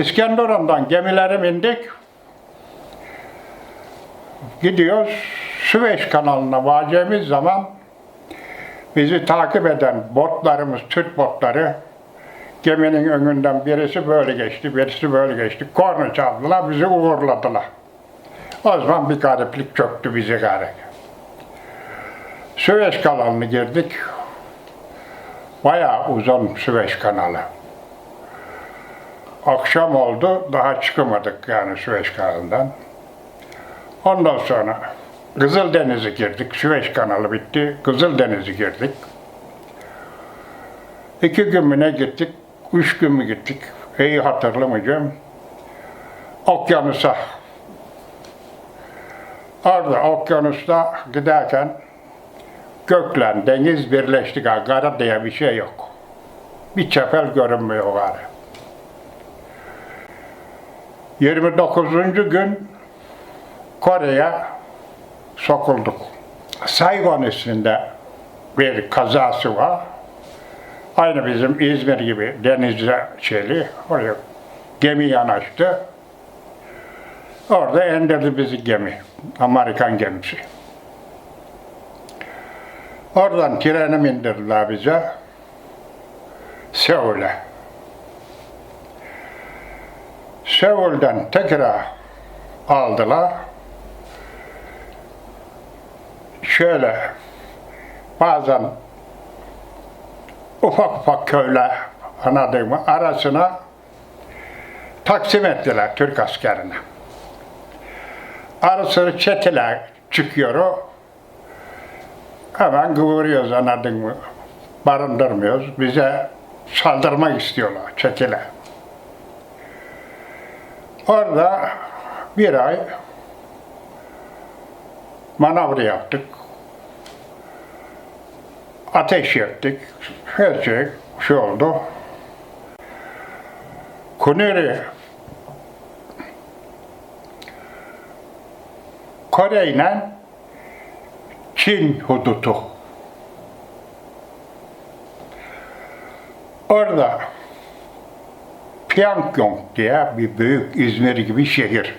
İskenderun'dan gemilerim indik. Gidiyoruz. Süveyş kanalına varacağımız zaman bizi takip eden botlarımız, Türk botları geminin önünden birisi böyle geçti, birisi böyle geçti. Korna çaldılar, bizi uğurladılar. O zaman bir gariplik çöktü bize garip. Süveyş kanalına girdik. Bayağı uzun Süveyş kanalı. Akşam oldu, daha çıkamadık yani Süveyş kanalından. Ondan sonra Kızıldeniz'e girdik. Süveyş kanalı bitti. Kızıldeniz'e girdik. İki gün mü ne gittik? Üç gün mü gittik? İyi hatırlamayacağım. Okyanusa. Orada okyanusta giderken gökle deniz birleşti. Kara diye bir şey yok. Bir çepel görünmüyor gari. 29. gün Kore'ye sokulduk. Saigon üstünde bir kazası var. Aynı bizim İzmir gibi denizde şeyli. Oraya gemi yanaştı. Orada indirdi bizi gemi. Amerikan gemisi. Oradan treni indirdiler bize. Seul'e. Seul'den tekrar aldılar. Şöyle bazen ufak ufak köyler anladın arasına taksim ettiler Türk askerine. Arası çeteler çıkıyor o. Hemen kıvırıyoruz anladın mı? Barındırmıyoruz. Bize saldırmak istiyorlar çeteler. Orada bir ay manavra yaptık. Ateş yaktık. Her şey şey oldu. Kuneri Kore ile Çin hududu. Orada Pyongyang diye bir büyük İzmir gibi şehir.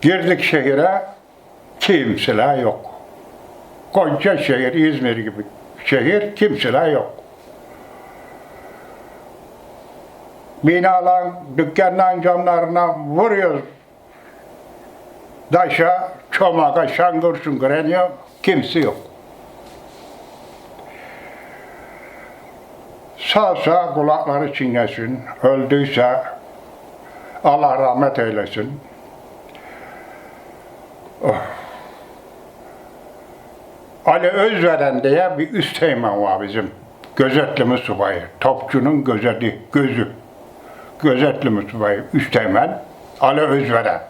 Girdik şehire, kimseler yok. Koca şehir, İzmir gibi şehir, kimseler yok. Binaların, dükkanların camlarına vuruyoruz. Daşa, çomaka, şangır şungur iniyor, kimse yok. Sağsa kulakları çinlesin, öldüyse Allah rahmet eylesin. Oh. Ali Özveren diye bir üsteğmen var bizim. Gözetleme subayı. Topçunun gözeti, gözü. Gözetleme subayı, üsteğmen. Ali Özveren.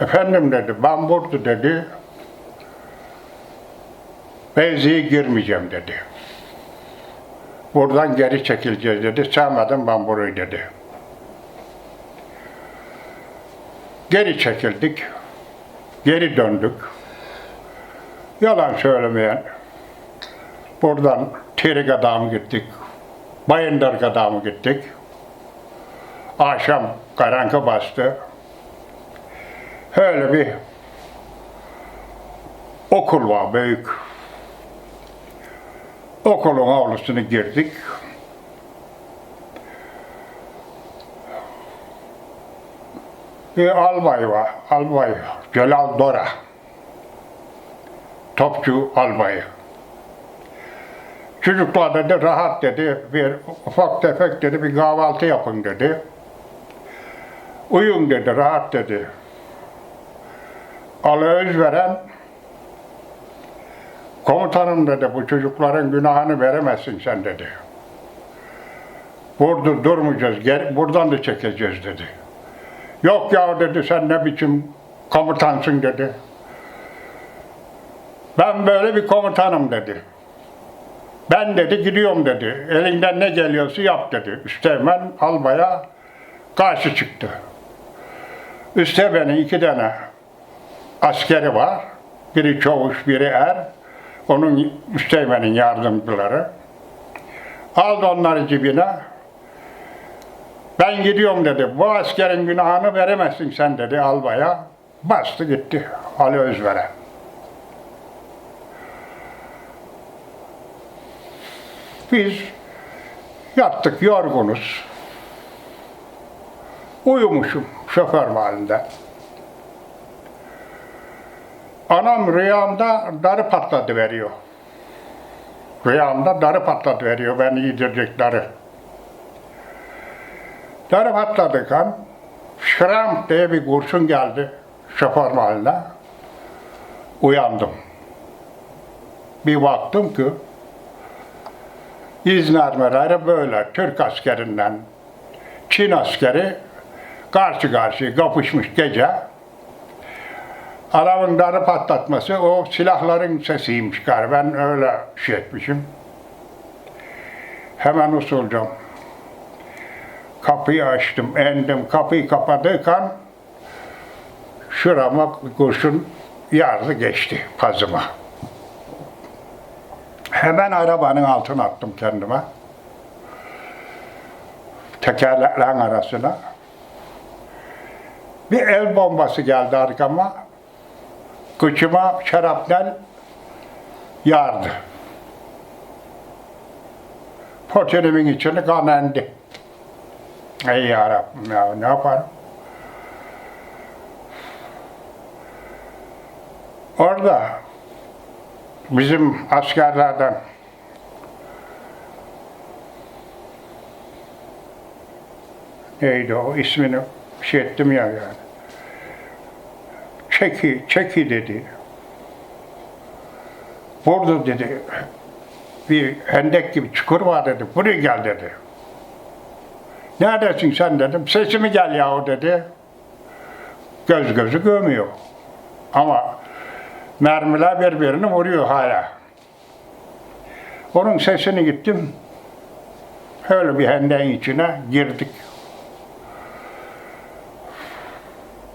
Efendim dedi, ben burada dedi, Beyzi'ye girmeyeceğim dedi. Buradan geri çekileceğiz dedi. Sevmedim ben burayı dedi. Geri çekildik. Geri döndük. Yalan söylemeyen. Buradan Tirika'da mı gittik? Bayındırga'da mı gittik? Akşam karanlık bastı. Öyle bir okul var büyük. Okulun avlusuna girdik. Bir albay var, albay Celal Dora. Topçu albayı. Çocuklar dedi rahat dedi, bir ufak tefek dedi, bir kahvaltı yapın dedi. Uyun dedi, rahat dedi. Ali Özveren, komutanım dedi, bu çocukların günahını veremezsin sen dedi. Burada durmayacağız, gel, buradan da çekeceğiz dedi. Yok ya dedi, sen ne biçim komutansın dedi. Ben böyle bir komutanım dedi. Ben dedi gidiyorum dedi. Elinden ne geliyorsa yap dedi. Üsteğmen albaya karşı çıktı. Üsteğmen'in iki tane askeri var. Biri çavuş, biri er. Onun üsteğmenin yardımcıları. Aldı onları cebine. Ben gidiyorum dedi. Bu askerin günahını veremezsin sen dedi albaya. Bastı gitti Ali Özveren. Biz yattık yorgunuz. Uyumuşum şoför halinde. Anam rüyamda darı patladı veriyor. Rüyamda darı patladı veriyor beni yedirecek darı. Darı patladı kan. Şram diye bir kurşun geldi şoför mahalline. Uyandım. Bir baktım ki İznermeleri böyle Türk askerinden Çin askeri karşı karşıya kapışmış gece. Adamın darı patlatması o silahların sesiymiş galiba. Ben öyle şey etmişim. Hemen usulcüm. Kapıyı açtım, endim. Kapıyı kapatırken şurama kurşun yardı geçti pazıma. Hemen arabanın altına attım kendime. Tekerleklerin arasına. Bir el bombası geldi arkama. Kıçıma şarapnel yardı. Portelimin içine kan endi. Ey yarabbim ya ne yaparım? Orada bizim askerlerden neydi o ismini şey ettim ya yani. Çeki, çeki dedi. Burada dedi bir hendek gibi çukur var dedi. Buraya gel dedi. Neredesin sen dedim. Sesimi gel yahu dedi. Göz gözü görmüyor. Ama mermiler birbirini vuruyor hala. Onun sesini gittim. Öyle bir hendeğin içine girdik.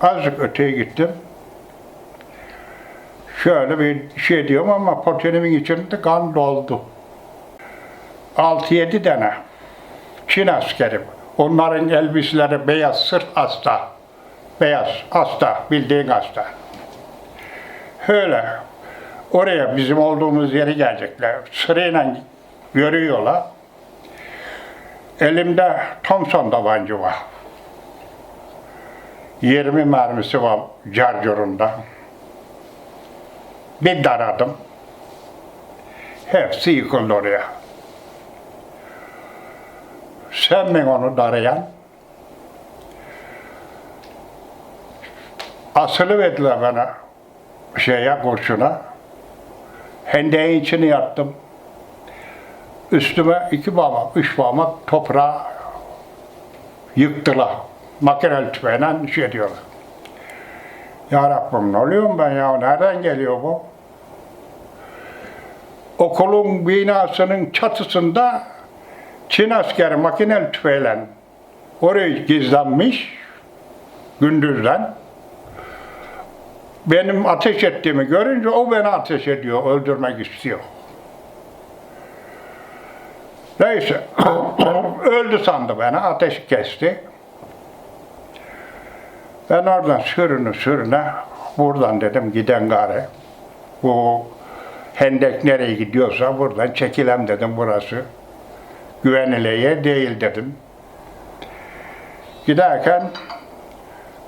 Azıcık öteye gittim. Şöyle bir şey diyorum ama potenimin içinde kan doldu. 6-7 tane Çin askeri. Onların elbiseleri beyaz, sırf hasta. Beyaz, hasta, bildiğin hasta. Öyle. Oraya bizim olduğumuz yere gelecekler. Sırayla yürüyorlar. Elimde Thompson tabancı var. 20 mermisi var carcurunda. Bir daradım. Hepsi yıkıldı oraya. Sen mi onu darayan? Asılı verdiler bana şeye kurşuna. Hendeğin içine yattım. Üstüme iki parmak, üç parmak toprağa yıktılar. Makinel tüfeğiyle şey diyorlar. Ya Rabbim ne oluyorum ben ya? Nereden geliyor bu? Okulun binasının çatısında Çin askeri makinel tüfeğiyle orayı gizlenmiş gündüzden. Benim ateş ettiğimi görünce o beni ateş ediyor, öldürmek istiyor. Neyse, öldü sandı beni, ateş kesti. Ben oradan sürünü sürüne, buradan dedim giden gari. Bu hendek nereye gidiyorsa buradan çekilem dedim burası. Güvenilir yer değil dedim. Giderken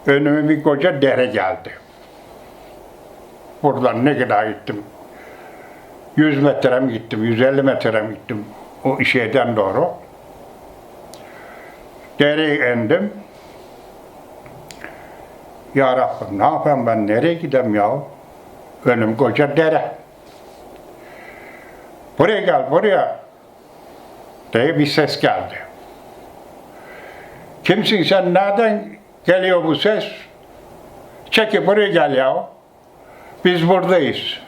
önüme bir koca dere geldi. Buradan ne kadar gittim? 100 metre mi gittim, 150 metre mi gittim o şeyden doğru. Dereye indim. Ya Rabbim ne yapayım ben nereye gideyim ya? Önüm koca dere. Buraya gel buraya diye bir ses geldi. Kimsin sen nereden geliyor bu ses? Çekip buraya gel ya. Biz buradayız.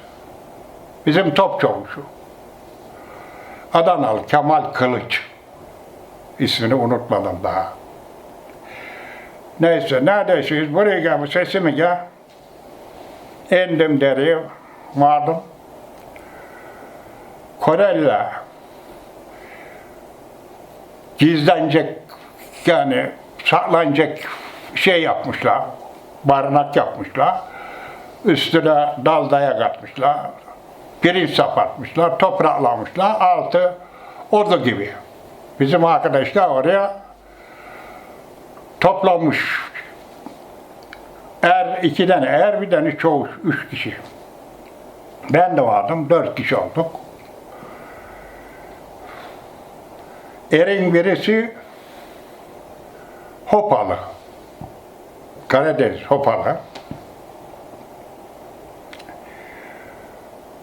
Bizim top çavuşu. Adanalı Kemal Kılıç. İsmini unutmadım daha. Neyse neredesiniz? Buraya gel, sesimi gel. İndim dereye, vardım. Koreliler gizlenecek yani saklanacak şey yapmışlar. Barınak yapmışlar. Üstüne dal dayak atmışlar. Pirinç sapatmışlar, topraklamışlar. Altı ordu gibi. Bizim arkadaşlar oraya toplanmış. Er iki tane er bir tane çoğu üç kişi. Ben de vardım dört kişi olduk. Erin birisi Hopalı. Karadeniz Hopalı.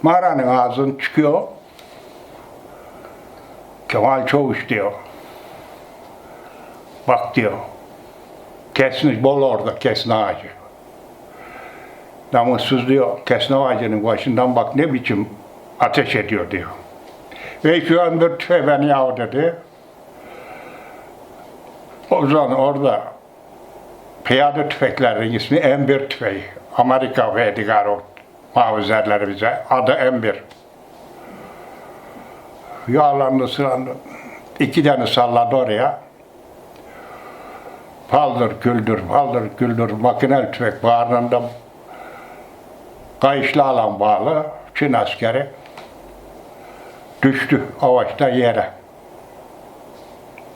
Mağaranın ağzını çıkıyor. Kemal Çavuş diyor. Bak diyor. Kesmiş bol orada kesne ağacı. Namussuz diyor. Kesne ağacının başından bak ne biçim ateş ediyor diyor. Ve şu an bir tüfe beni yav dedi. O zaman orada piyade tüfeklerin ismi M1 tüfeği. Amerika verdiler o mavizerleri bize. Adı M1. Yağlandı sırandı. İki tane salladı oraya. Paldır küldür, paldır küldür, makinel tüfek bağrında kayışlı alan bağlı Çin askeri düştü avaçta yere.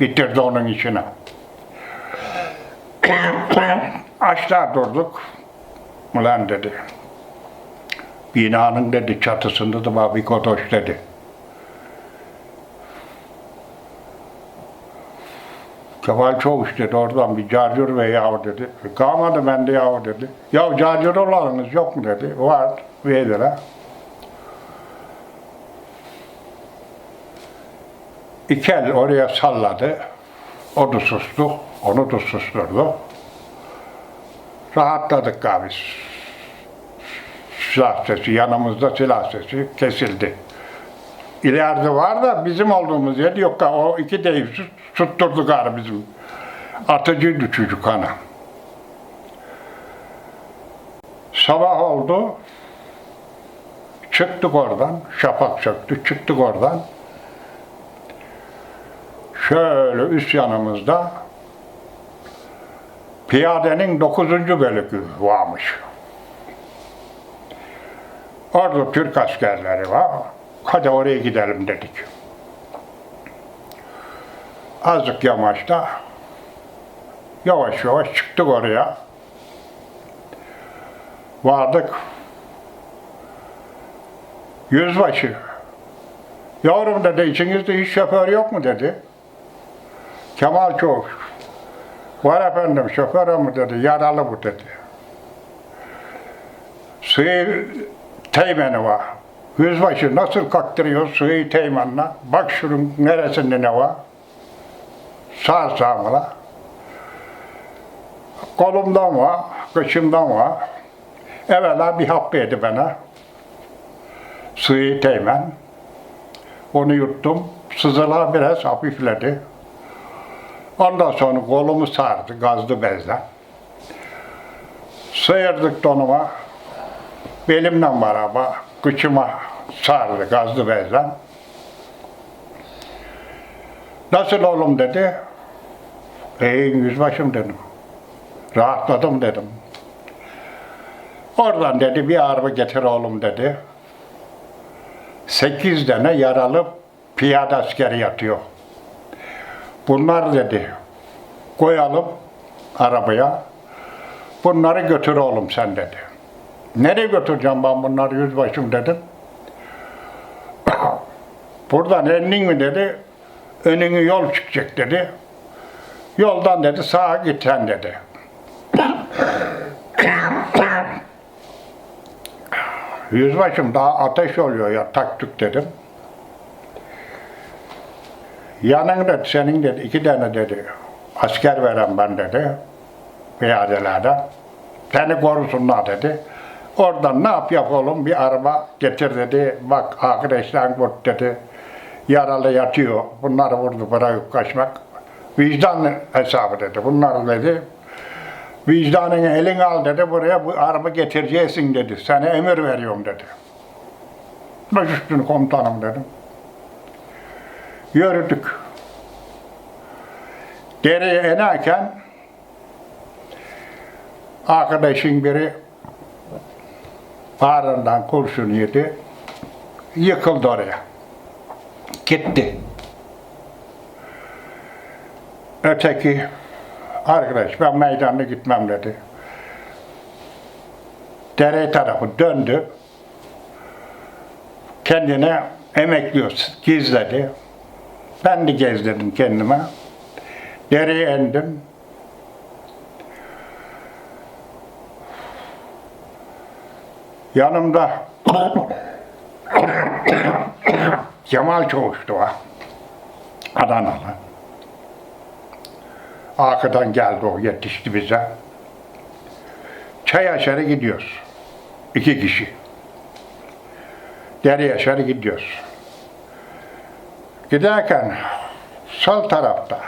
Bitirdi onun içine. Aşağı durduk. Ulan dedi. Binanın dedi çatısında da bir kotoş dedi. Kemal Çavuş dedi oradan bir carcur ve yav dedi. Kalmadı bende yav dedi. Ya carcur olanınız yok mu dedi. Var verdiler. İki el oraya salladı. O da sustu. Onu da susturdu. Rahatladık galiba. Silah sesi, yanımızda silah sesi kesildi. İleride var da bizim olduğumuz yer yok. O iki deyip tutturdu galiba bizim. Atıcıydı çocuk ana. Sabah oldu. Çıktık oradan. Şafak söktü. Çıktık oradan. Şöyle üst yanımızda piyadenin 9. bölüğü varmış. Orada Türk askerleri var. Hadi oraya gidelim dedik. Azıcık yamaçta yavaş yavaş çıktık oraya. Vardık. Yüzbaşı. Yavrum dedi içinizde hiç şoför yok mu dedi. Kemal Çavuş. Var efendim şoför ama dedi yaralı bu dedi. Suyu teğmeni var. Yüzbaşı nasıl kaktırıyor suyu teğmenine? Bak şunun neresinde ne var? Sağ sağ mı la? Kolumdan var, kıçımdan var. Evvela bir hap verdi bana. Suyu teğmen. Onu yuttum. Sızılar biraz hafifledi. Ondan sonra kolumu sardı gazlı bezle. Sıyırdık donuma. Belimle beraber kıçıma sardı gazlı bezle. Nasıl oğlum dedi. İyiyim yüzbaşım dedim. Rahatladım dedim. Oradan dedi bir araba getir oğlum dedi. Sekiz tane yaralı piyade askeri yatıyor. Bunlar dedi koyalım arabaya. Bunları götür oğlum sen dedi. Nereye götüreceğim ben bunları yüzbaşım dedim. Buradan endin mi dedi. Önüne yol çıkacak dedi. Yoldan dedi sağa git sen dedi. Yüzbaşım daha ateş oluyor ya taktık dedim. Yanında senin dedi iki tane dedi asker veren ben dedi piyadelerden. Seni korusunlar dedi. Oradan ne yap yap oğlum bir araba getir dedi. Bak arkadaşlar kurt dedi. Yaralı yatıyor. Bunları vurdu bırakıp kaçmak. Vicdan hesabı dedi. Bunlar dedi. Vicdanını elin al dedi. Buraya bu araba getireceksin dedi. Sana emir veriyorum dedi. Baş üstünü komutanım dedim. Yürüdük. dereye inerken arkadaşın biri bağrından kurşun yedi. Yıkıldı oraya. Gitti. Öteki arkadaş ben meydana gitmem dedi. Dere tarafı döndü. Kendine emekliyoruz. Gizledi. Ben de gezdirdim kendime. Dereye indim. Yanımda Cemal Çavuş'tu o. Adanalı. Arkadan geldi o, yetişti bize. Çay aşağı gidiyoruz. İki kişi. Dere aşağı gidiyoruz. Giderken sol tarafta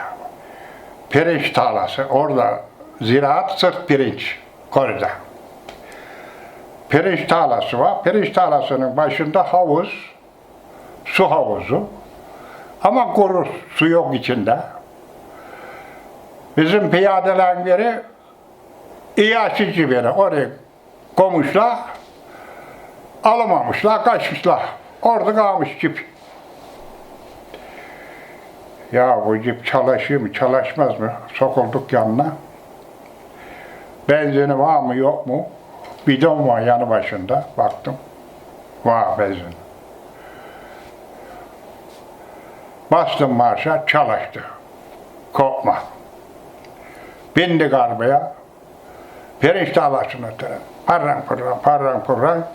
pirinç tarlası, orada ziraat sırf pirinç koruda. Pirinç tarlası var. Pirinç tarlasının başında havuz, su havuzu. Ama kuru su yok içinde. Bizim piyadelerin biri İyaşıcı biri oraya komuşlar, alamamışlar, kaçmışlar. Orada kalmış cip. Ya bu cip çalışıyor mu, çalışmaz mı? Sokulduk yanına. Benzini var mı, yok mu? Bidon var yanı başında. Baktım. Var benzin. Bastım marşa, çalıştı. Korkma. Bindik arabaya. Pirinç tarlasına taraf. Parran pırran, parran pırran.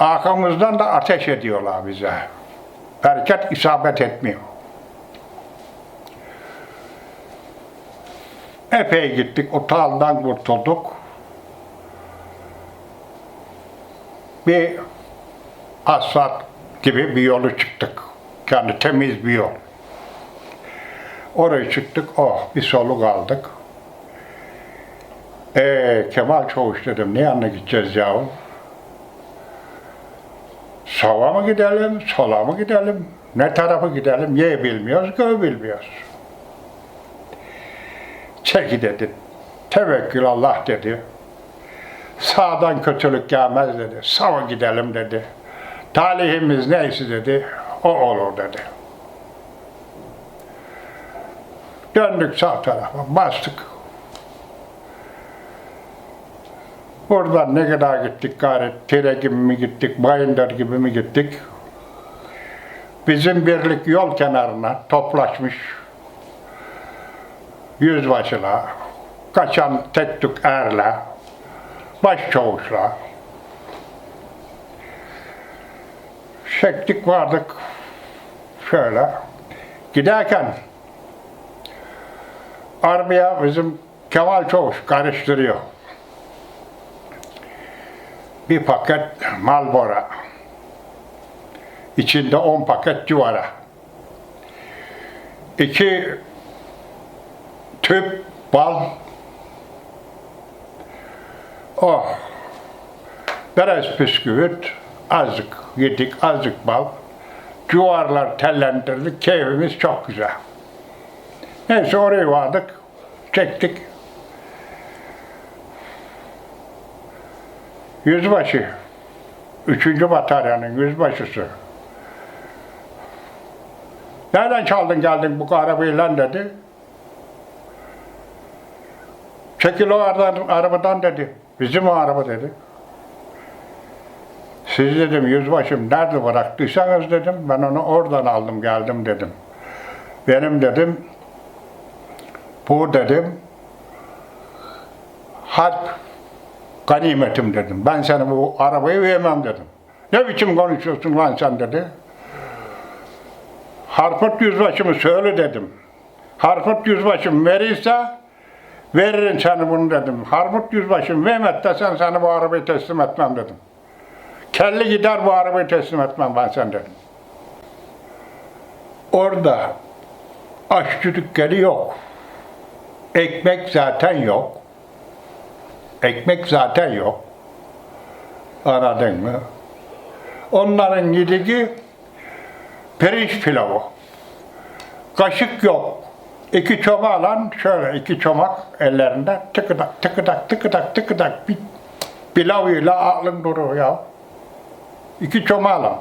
Arkamızdan da ateş ediyorlar bize. Hareket isabet etmiyor. Epey gittik, o taldan kurtulduk. Bir asfalt gibi bir yolu çıktık. Yani temiz bir yol. Oraya çıktık, oh bir soluk aldık. Ee, Kemal Çavuş dedim, ne yanına gideceğiz yahu? Sağa mı gidelim, sola mı gidelim? Ne tarafa gidelim? Ye bilmiyoruz, gö bilmiyoruz. Çeki dedi. Tevekkül Allah dedi. Sağdan kötülük gelmez dedi. Sağa gidelim dedi. Talihimiz neyse dedi. O olur dedi. Döndük sağ tarafa, bastık. Buradan ne kadar gittik gayret, Tire gibi mi gittik, Bayındır gibi mi gittik? Bizim birlik yol kenarına toplaşmış yüzbaşılar, kaçan tek tük erler, başçavuşlar. Çektik vardık şöyle. Giderken arabaya bizim Kemal Çavuş karıştırıyor. Bir paket Malbora. İçinde 10 paket civara. İki tüp bal. Oh. Biraz bisküvit, azıcık yedik, azıcık bal. Cuvarlar tellendirdik, keyfimiz çok güzel. Neyse oraya vardık, çektik. Yüzbaşı, üçüncü bataryanın yüzbaşısı. Nereden çaldın geldin bu arabayla dedi. Çekil o arabadan, arabadan dedi. Bizim o araba dedi. Siz dedim yüzbaşım nerede bıraktıysanız dedim ben onu oradan aldım geldim dedim. Benim dedim bu dedim harp ganimetim dedim. Ben sana bu arabayı vermem dedim. Ne biçim konuşuyorsun lan sen dedi. Harput yüzbaşımı söyle dedim. Harput yüzbaşım verirse veririm sana bunu dedim. Harput yüzbaşım vermezse sen sana bu arabayı teslim etmem dedim. Kelli gider bu arabayı teslim etmem ben sen dedim. Orada aşçı dükkanı yok. Ekmek zaten yok. Ekmek zaten yok. Anladın mı? Onların yediği pirinç pilavı. Kaşık yok. İki çomağla şöyle iki çomak ellerinde tıkıdak tıkıdak tıkıdak tıkıdak bir pilavıyla aklın durur ya. İki çomağla.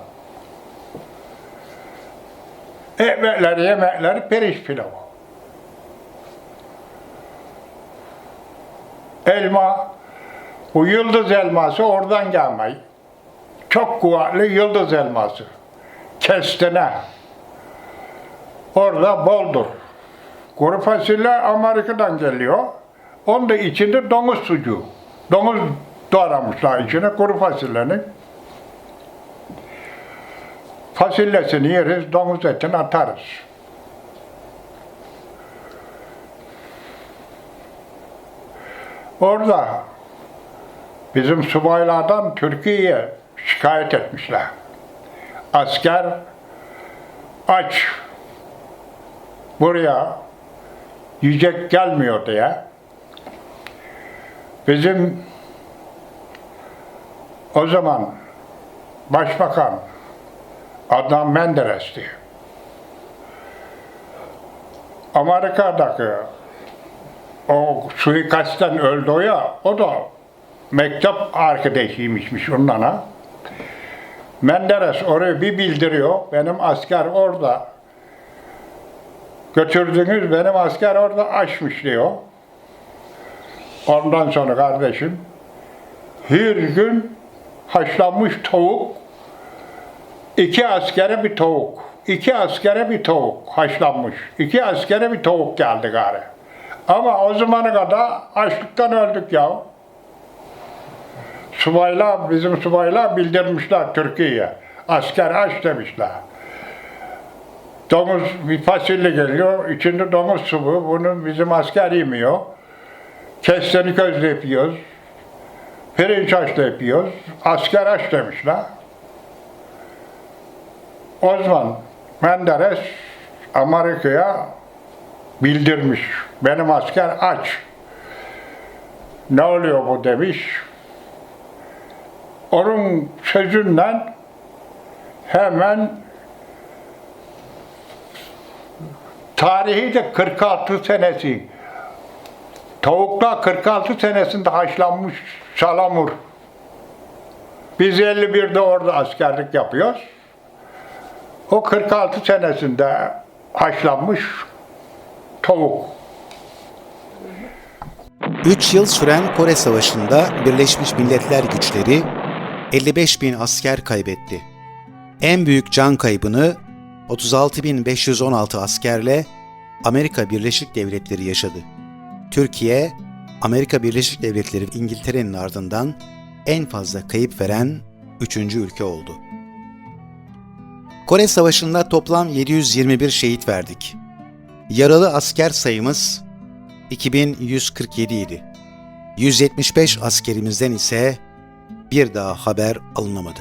Ekmekleri yemekleri periş pilavı. Elma, bu yıldız elması oradan gelmeyi. Çok kuvvetli yıldız elması. Kestene. Orada boldur. Kuru fasulye Amerika'dan geliyor. Onun da içinde domuz sucuğu. Domuz doğramışlar içine kuru fasulyenin. Fasulyesini yeriz, domuz etini atarız. Orada bizim subaylardan Türkiye'ye şikayet etmişler. Asker aç buraya yiyecek gelmiyor diye bizim o zaman başbakan Adnan Menderes'ti. Amerika'daki o suikastten öldü o ya, o da mektep arkadaşıymışmış onlara. Menderes orayı bir bildiriyor, benim asker orada götürdünüz, benim asker orada açmış diyor. Ondan sonra kardeşim, her gün haşlanmış tavuk, iki askere bir tavuk, iki askere bir tavuk haşlanmış, iki askere bir tavuk geldi gari. Ama o zamana kadar açlıktan öldük ya. Subaylar, bizim subaylar bildirmişler Türkiye'ye. Asker aç demişler. Domuz bir fasulye geliyor, içinde domuz subu, bunu bizim asker yemiyor. Kesteni közle yapıyoruz. Pirinç haşla yapıyoruz. Asker aç demişler. O zaman Menderes Amerika'ya bildirmiş. Benim asker aç. Ne oluyor bu demiş. Onun sözünden hemen tarihi de 46 senesi. Tavuklar 46 senesinde haşlanmış salamur. Biz 51'de orada askerlik yapıyoruz. O 46 senesinde haşlanmış tavuk. 3 yıl süren Kore Savaşı'nda Birleşmiş Milletler güçleri 55 bin asker kaybetti. En büyük can kaybını 36.516 askerle Amerika Birleşik Devletleri yaşadı. Türkiye, Amerika Birleşik Devletleri ve İngiltere'nin ardından en fazla kayıp veren üçüncü ülke oldu. Kore Savaşı'nda toplam 721 şehit verdik. Yaralı asker sayımız 2147 idi. 175 askerimizden ise bir daha haber alınamadı.